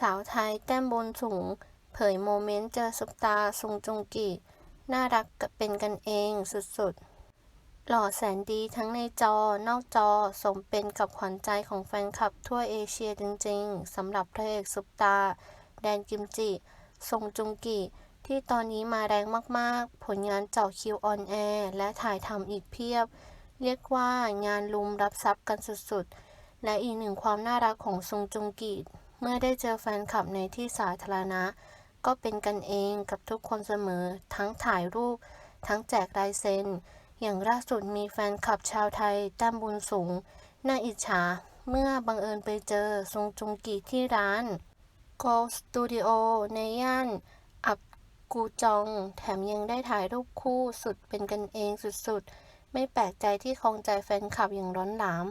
สาวไทยแต้มบุญสูง เผยโมเมนต์เจอซุปตาร์ซุงจุงกิน่ารักกับเป็นกันเองสุดๆ หล่อแสนดีทั้งในจอนอกจอสมเป็นกับขวัญใจของแฟนคลับทั่วเอเชียจริงๆสำหรับพระเอกซุปตา แดนกิมจิซงจุงกิที่ตอนนี้มาแรงมากๆ ผลงานเจาะคิวออนแอร์และถ่ายทำอีกเพียบ เรียกว่างานลุมรับทรัพย์กันสุดๆ และอีกหนึ่งความน่ารักของซงจุงกิ เมื่อได้เจอแฟนคลับในที่สาธารณะ ก็เป็นกันเองกับทุกคนเสมอ ทั้งถ่ายรูป ทั้งแจกลายเซ็น อย่างล่าสุดมีแฟนคลับชาวไทยแต้มบุญสูง น่าอิจฉา เมื่อบังเอิญไปเจอซงจุงกิที่ร้าน Gold Studio ในย่าน อับกูจอง แถมยังได้ถ่ายรูปคู่สุดเป็นกันเองสุดๆ ไม่แปลกใจที่ครองใจแฟนคลับอย่างร้อนหลาม